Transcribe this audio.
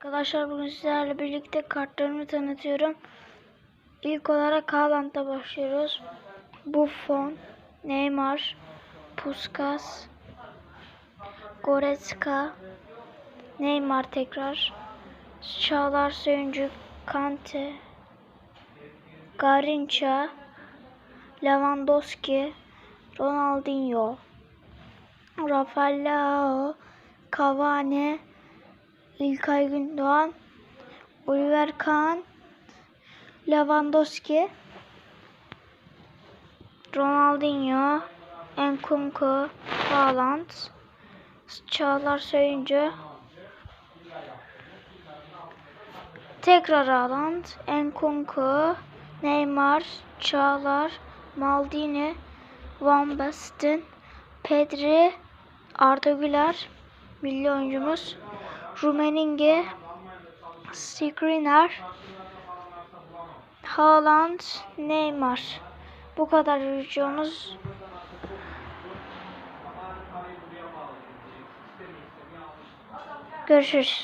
Arkadaşlar bugün sizlerle birlikte kartlarımı tanıtıyorum. İlk olarak Haaland'da başlıyoruz. Buffon, Neymar, Puskas, Goretzka, Neymar tekrar, Çağlar Söyüncü, Kante, Garinca, Lewandowski, Ronaldinho, Rafael Cavani, İlkay Gündoğan, Oliver Kahn, Lewandowski, Ronaldinho, Nkunku, Haaland, Çağlar Söyüncü, tekrar Haaland, Nkunku, Neymar, Çağlar, Maldini, Van Basten, Pedri, Arda Güler, milli oyuncumuz, Rumenige, Skriniar, Haaland, Neymar. Bu kadar videomuz. Görüşürüz.